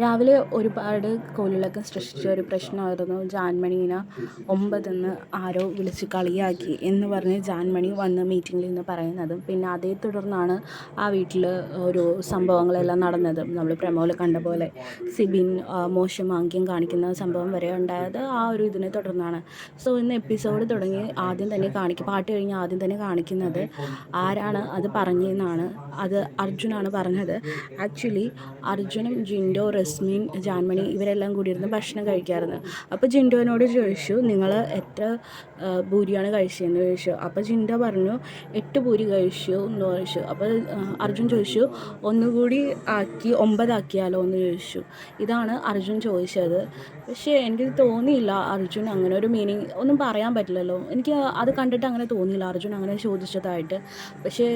രാവിലെ ഒരുപാട് കോലുകളൊക്കെ സൃഷ്ടിച്ച ഒരു പ്രശ്നമായിരുന്നു. ജാൻമണീനെ ഒമ്പതെന്ന് ആരോ വിളിച്ച് കളിയാക്കി എന്ന് പറഞ്ഞ് ജാൻമണി വന്ന് മീറ്റിങ്ങിൽ നിന്ന് പറയുന്നതും പിന്നെ അതേ തുടർന്നാണ് ആ വീട്ടിൽ ഒരു സംഭവങ്ങളെല്ലാം നടന്നതും. നമ്മൾ പ്രമോൽ കണ്ട പോലെ സിബിൻ മോശം ആംഗ്യം കാണിക്കുന്ന സംഭവം വരെ ഉണ്ടായത് ആ ഒരു ഇതിനെ തുടർന്നാണ്. സോ ഇന്ന് എപ്പിസോഡ് തുടങ്ങി ആദ്യം തന്നെ കാണിക്കും പാട്ട് കഴിഞ്ഞ് ആദ്യം തന്നെ കാണിക്കുന്നത് ആരാണ് അത് പറഞ്ഞതെന്നാണ് അത് അർജുനാണ് പറഞ്ഞത്. ആക്ച്വലി അർജുനും ജിൻഡോ റസ്മിൻ ജാൻമണി ഇവരെല്ലാം കൂടി ഇരുന്ന് ഭക്ഷണം കഴിക്കാറുണ്ട്. അപ്പോൾ ജിൻഡോനോട് ചോദിച്ചു നിങ്ങൾ എത്ര ഭൂരിയാണ് കഴിച്ചതെന്ന് ചോദിച്ചു. അപ്പോൾ ജിൻഡോ പറഞ്ഞു എട്ട് പൂരി കഴിച്ചു എന്ന് ചോദിച്ചു. അപ്പോൾ അർജുൻ ചോദിച്ചു ഒന്നുകൂടി ആക്കി ഒമ്പതാക്കിയാലോ എന്ന് ചോദിച്ചു. ഇതാണ് അർജുൻ ചോദിച്ചത്. പക്ഷേ എനിക്ക് തോന്നിയില്ല അർജുൻ അങ്ങനെ ഒരു മീനിങ് ഒന്നും പറയാൻ പറ്റില്ലല്ലോ. എനിക്ക് അത് കണ്ടിട്ട് അങ്ങനെ തോന്നിയില്ല അർജുൻ അങ്ങനെ ചോദിച്ചതായിട്ട്. പക്ഷേ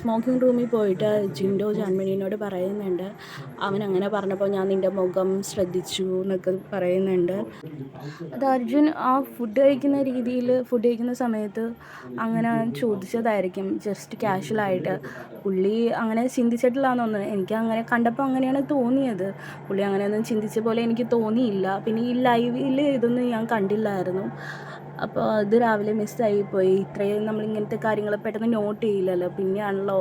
സ്മോക്കിംഗ് റൂമിൽ പോയിട്ട് ജിൻഡോ ജാൻമണിനോട് പറയുന്നുണ്ട്. അവൻ അങ്ങനെ പറഞ്ഞപ്പോൾ ഞാൻ നിന്റെ മുഖം ശ്രദ്ധിച്ചു എന്നൊക്കെ പറയുന്നുണ്ട്. അത് അർജുൻ ആ ഫുഡ് കഴിക്കുന്ന രീതിയിൽ ഫുഡ് കഴിക്കുന്ന സമയത്ത് അങ്ങനെ ചോദിച്ചതായിരിക്കും. ജസ്റ്റ് ക്യാഷ്വലായിട്ട് പുള്ളി അങ്ങനെ ചിന്തിച്ചിട്ടില്ല എന്നൊന്നും എനിക്ക് അങ്ങനെ കണ്ടപ്പോൾ അങ്ങനെയാണ് തോന്നിയത്. പുള്ളി അങ്ങനെയൊന്നും ചിന്തിച്ച പോലെ എനിക്ക് തോന്നിയില്ല. പിന്നെ ഈ ലൈവിൽ ഇതൊന്നും ഞാൻ കണ്ടില്ലായിരുന്നു. അപ്പോൾ അത് രാവിലെ മിസ്സായി പോയി ഇത്രയും നമ്മൾ ഇങ്ങനത്തെ കാര്യങ്ങൾ പെട്ടെന്ന് നോട്ട് ചെയ്യില്ലല്ലോ. പിന്നെയാണല്ലോ.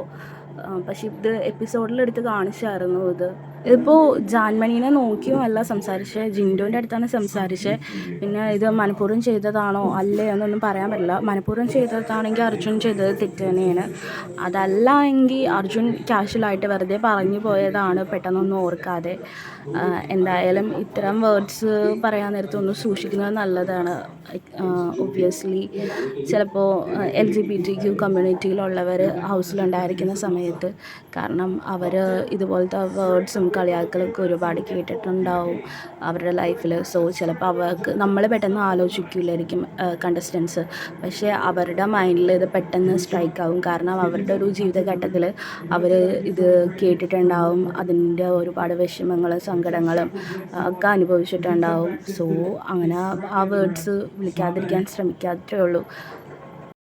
പക്ഷെ ഇത് എപ്പിസോഡിലെടുത്ത് കാണിച്ചായിരുന്നു ഇത്. ഇതിപ്പോൾ ജാൻമണീനെ നോക്കിയും? അല്ല സംസാരിച്ചത് ജിൻഡോന്റെ അടുത്താണ് സംസാരിച്ചത് പിന്നെ ഇത് മനഃപൂർവം ചെയ്തതാണോ? അല്ലേ എന്നൊന്നും പറയാൻ പറ്റില്ല. മനഃപൂർവം ചെയ്തതാണെങ്കിൽ അർജുൻ ചെയ്തത് തെറ്റ് തന്നെയാണ്. അതല്ല എങ്കിൽ അർജുൻ കാഷ്വലായിട്ട് വെറുതെ പറഞ്ഞു പോയതാണ് പെട്ടെന്നൊന്നും ഓർക്കാതെ. എന്തായാലും ഇത്തരം വേർഡ്സ് പറയാൻ നേരത്തെ ഒന്ന് സൂക്ഷിക്കുന്നത് നല്ലതാണ്. ഒബ്വിയസ്ലി ചിലപ്പോൾ L G B T Q കമ്മ്യൂണിറ്റിയിലുള്ളവർ ഹൗസിലുണ്ടായിരിക്കുന്ന സമയത്ത് കാരണം അവർ ഇതുപോലത്തെ വേർഡ്സും കളിയാക്കലൊക്കെ ഒരുപാട് കേട്ടിട്ടുണ്ടാവും. അവരുടെ ലൈഫിൽ സോ ചിലപ്പോൾ അവർക്ക് നമ്മൾ പെട്ടെന്ന് ആലോചിക്കില്ലായിരിക്കും കണ്ടസ്റ്റൻസ് പക്ഷേ അവരുടെ മൈൻഡിൽ ഇത് പെട്ടെന്ന് സ്ട്രൈക്ക് ആവും. കാരണം അവരുടെ ഒരു ജീവിതഘട്ടത്തിൽ അവർ ഇത് കേട്ടിട്ടുണ്ടാവും. അതിന്റെ ഒരുപാട് വിഷമങ്ങളും സങ്കടങ്ങളും ഒക്കെ അനുഭവിച്ചിട്ടുണ്ടാവും. സോ അങ്ങനെ ആ വേർഡ്സ് വിളിക്കാതിരിക്കാൻ ശ്രമിക്കാത്തേ ഉള്ളൂ.